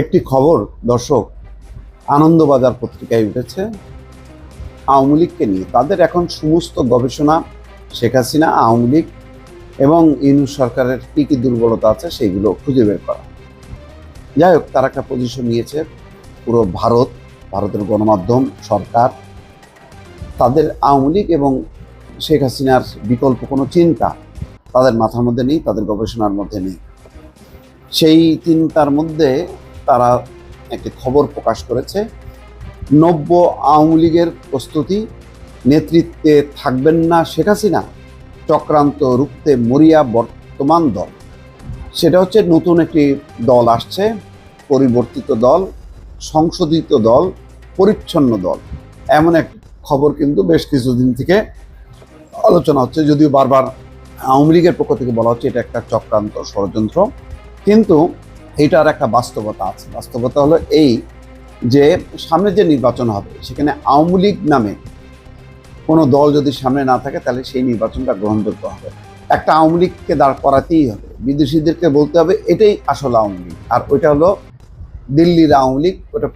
একটি খবর, দর্শক, আনন্দবাজার পত্রিকায় উঠেছে। আওয়ামী লীগকে নিয়ে তাদের এখন সমস্ত গবেষণা শেখ হাসিনা, আওয়ামী লীগ এবং ইউনুস সরকারের কী কী দুর্বলতা আছে সেইগুলো খুঁজে বের করা। যাই হোক, তারা একটা পজিশন নিয়েছে। পুরো ভারত, ভারতের গণমাধ্যম, সরকার, তাদের আওয়ামী লীগ এবং শেখ হাসিনার বিকল্প কোনো চিন্তা তাদের মাথার মধ্যে নেই, তাদের গবেষণার মধ্যে নেই। সেই চিন্তার মধ্যে তারা একটি খবর প্রকাশ করেছে। নব্য আওয়ামী লীগের প্রস্তুতি, নেতৃত্বে থাকবেন না শেখ হাসিনা, চক্রান্ত রুখতে মরিয়া বর্তমান দল। সেটা হচ্ছে নতুন একটি দল আসছে, পরিবর্তিত দল, সংশোধিত দল, পরিচ্ছন্ন দল। এমন এক খবর কিন্তু বেশ কিছুদিন থেকে আলোচনা হচ্ছে, যদিও বারবার আওয়ামী লীগের পক্ষ থেকে বলা হচ্ছে এটা একটা চক্রান্ত ষড়যন্ত্র। কিন্তু এটার একটা বাস্তবতা আছে। বাস্তবতা হলো এই যে সামনে যে নির্বাচন হবে, সেখানে আওয়ামী লীগ নামে কোনো দল যদি সামনে না থাকে, তাহলে সেই নির্বাচনটা গ্রহণযোগ্য হবে। একটা আওয়ামী লীগকে দাঁড় করাতেই হবে। বিদেশিদেরকে বলতে হবে, এটাই আসল আওয়ামী লীগ। আর ওইটা হলো দিল্লির আওয়ামী লীগ, ওটা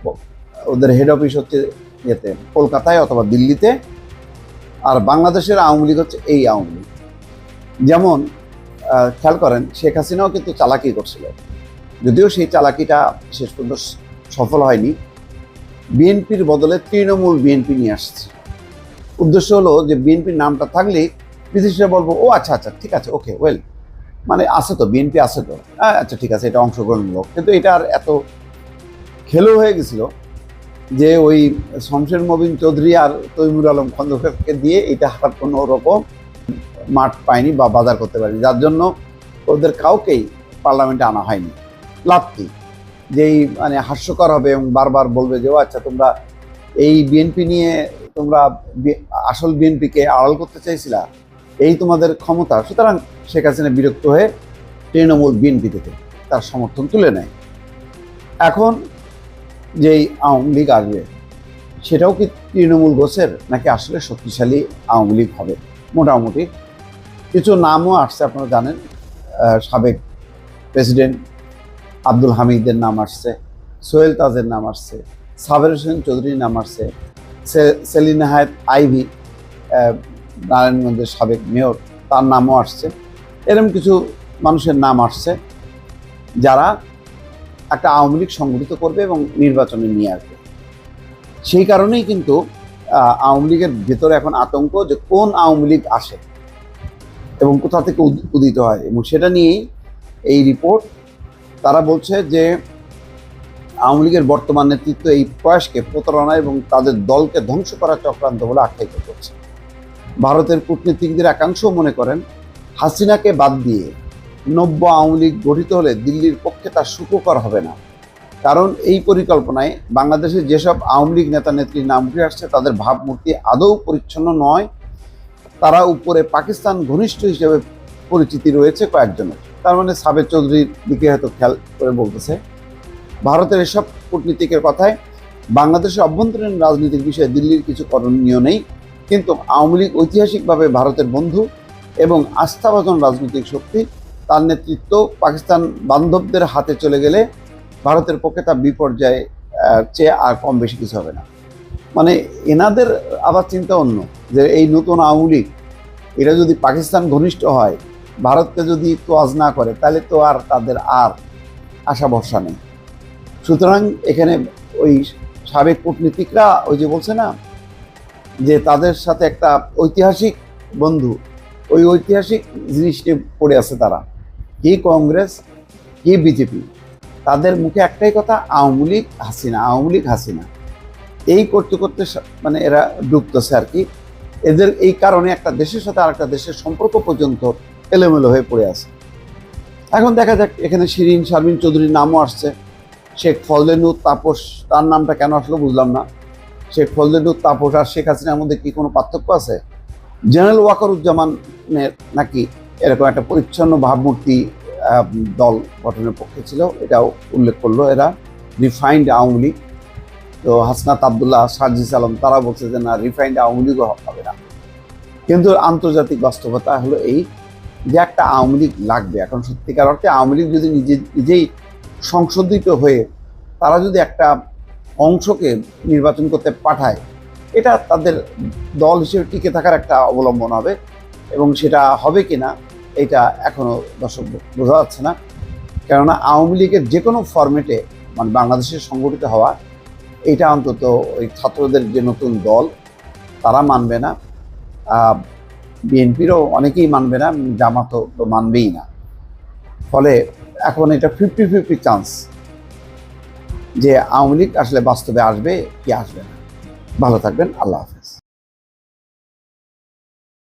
ওদের হেড অফিস হচ্ছে ইয়েতে, কলকাতায় অথবা দিল্লিতে। আর বাংলাদেশের আওয়ামী লীগ হচ্ছে এই আওয়ামী লীগ। যেমন খেয়াল করেন, শেখ হাসিনাও কিন্তু চালাকি করছিল। যদিও সেই চালাকিটা শেষ পর্যন্ত সফল হয়নি, বিএনপির বদলে তৃণমূল বিএনপি নিয়ে আসছে। উদ্দেশ্য হলো যে বিএনপির নামটা থাকলে বিদেশিরা বলব, ও আচ্ছা আচ্ছা ঠিক আছে ওকে ওয়েল মানে আছে তো, বিএনপি আছে তো। হ্যাঁ আচ্ছা ঠিক আছে, এটা অংশগ্রহণমূলক। কিন্তু এটা আর এত খেলো হয়ে গেছিল যে ওই শমশের মবিন চৌধুরী আর তৈমুর আলম খন্দকারকে দিয়ে এটা হার কোনো রকম মাঠ পায়নি বা বাজার করতে পারেনি। যার জন্য ওদের কাউকেই পার্লামেন্টে আনা হয়নি। কি যেই মানে হাস্যকর হবে এবং বারবার বলবে যে, ও আচ্ছা তোমরা এই বিএনপি নিয়ে তোমরা আসল বিএনপিকে আড়াল করতে চাইছিলা? এই তোমাদের ক্ষমতা। সুতরাং শেখ হাসিনা বিরক্ত হয়ে তৃণমূল বিএনপি থেকে তার সমর্থন তুলে নেয়। এখন যেই আওয়ামী লীগ আসবে, সেটাও কি তৃণমূল গোছের, নাকি আসলে শক্তিশালী আওয়ামী লীগ হবে? মোটামুটি কিছু নামও আসছে, আপনারা জানেন সাবেক প্রেসিডেন্ট আব্দুল হামিদের নাম আসছে, সোহেল তাজের নাম আসছে, সাবের হোসেন চৌধুরীর নাম আসছে সেলিনা হায়াত আইভি নারায়ণগঞ্জের সাবেক মেয়র, তার নামও আসছে। এরকম কিছু মানুষের নাম আসছে যারা একটা আওয়ামী লীগ সংগঠিত করবে এবং নির্বাচনে নিয়ে আসবে। সেই কারণেই কিন্তু আওয়ামী লীগের ভেতরে এখন আতঙ্ক যে কোন আওয়ামী লীগ আসে এবং কোথা থেকে উদ- উদিত হয় এবং সেটা নিয়েই এই রিপোর্ট তারা বলছে যে আওয়ামী লীগের বর্তমান নেতৃত্ব এই প্রয়াসকে প্রতারণা এবং তাদের দলকে ধ্বংস করার চক্রান্ত বলে আখ্যায়িত করছে। ভারতের কূটনীতিকদের একাংশ মনে করেন হাসিনাকে বাদ দিয়ে নব্য আওয়ামী লীগ গঠিত হলে দিল্লির পক্ষে তা সুখকর হবে না। কারণ এই পরিকল্পনায় বাংলাদেশের যেসব আওয়ামী লীগ নেতা নেত্রীর নাম উঠে আসছে, তাদের ভাবমূর্তি আদৌ পরিচ্ছন্ন নয়। তারা উপরে পাকিস্তান ঘনিষ্ঠ হিসেবে পরিচিতি রয়েছে কয়েকজনের। তার মানে সাবের চৌধুরীর দিকে হয়তো খেয়াল করে বলতেছে। ভারতের এসব কূটনীতিকের কথায় বাংলাদেশের অভ্যন্তরীণ রাজনীতির বিষয়ে দিল্লির কিছু করণীয় নেই, কিন্তু আওয়ামী লীগ ঐতিহাসিকভাবে ভারতের বন্ধু এবং আস্থাভাজন রাজনৈতিক শক্তি, তার নেতৃত্ব পাকিস্তান বান্ধবদের হাতে চলে গেলে ভারতের পক্ষে তা বিপর্যয়ে চেয়ে আর কম বেশি কিছু হবে না। মানে এনাদের আবার চিন্তা অন্য, যে এই নতুন আওয়ামী লীগ এটা যদি পাকিস্তান ঘনিষ্ঠ হয় ভারতকে যদি তোয়াজ না করে, তাহলে তো আর তাদের আর আশা ভরসা নেই। সুতরাং এখানে ওই সাবেক কূটনীতিকরা ওই যে বলছে না, যে তাদের সাথে একটা ঐতিহাসিক বন্ধু, ওই ঐতিহাসিক জিনিসটি পড়ে আছে তারা। কি কংগ্রেস, কি বিজেপি, তাদের মুখে একটাই কথা, আওয়ামী লীগ হাসিনা, আওয়ামী লীগ হাসিনা। এই করতে করতে মানে এরা ডুবতেছে আর কি। এদের এই কারণে একটা দেশের সাথে আরেকটা দেশের সম্পর্ক পর্যন্ত এলোমেলো হয়ে পড়ে আছে। এখন দেখা যাক, এখানে শিরিন, শারমিন চৌধুরীর নামও আসছে। শেখ ফজলেনুর তাপস, তার নামটা কেন আসলো বুঝলাম না। শেখ ফজলেনুর তাপস আর শেখ হাসিনার মধ্যে কি কোনো পার্থক্য আছে? জেনারেল ওয়াকারুজ্জামানের নাকি এরকম একটা পরিচ্ছন্ন ভাবমূর্তি দল গঠনের পক্ষে ছিল, এটাও উল্লেখ করল এরা, রিফাইন্ড আওয়ামী লীগ। তো হাসনাত আবদুল্লাহ, সার্জিস আলম তারা বলছে যে না, রিফাইন্ড আওয়ামী লীগও হবে না। কিন্তু আন্তর্জাতিক বাস্তবতা হলো এই যে একটা আওয়ামী লীগ লাগবে। এখন সত্যিকার অর্থে আওয়ামী লীগ যদি নিজে, নিজেই সংশোধিত হয়ে তারা যদি একটা অংশকে নির্বাচন করতে পাঠায়, এটা তাদের দল হিসেবে টিকে থাকার একটা অবলম্বন হবে এবং সেটা হবে কি না এটা এখনও দর্শক বোঝা যাচ্ছে না। কেননা আওয়ামী লীগের যে কোনো ফরম্যাটে মানে বাংলাদেশে সংগঠিত হওয়া, এটা অন্তত ওই ছাত্রদের যে নতুন দল, তারা মানবে না। বিএনপিরও অনেকেই মানবে না জামাতও তো মানবেই না। ফলে এখন এটা ফিফটি ফিফটি চান্স যে আওয়ামী লীগ আসলে বাস্তবে আসবে কি আসবে না। ভালো থাকবেন, আল্লাহ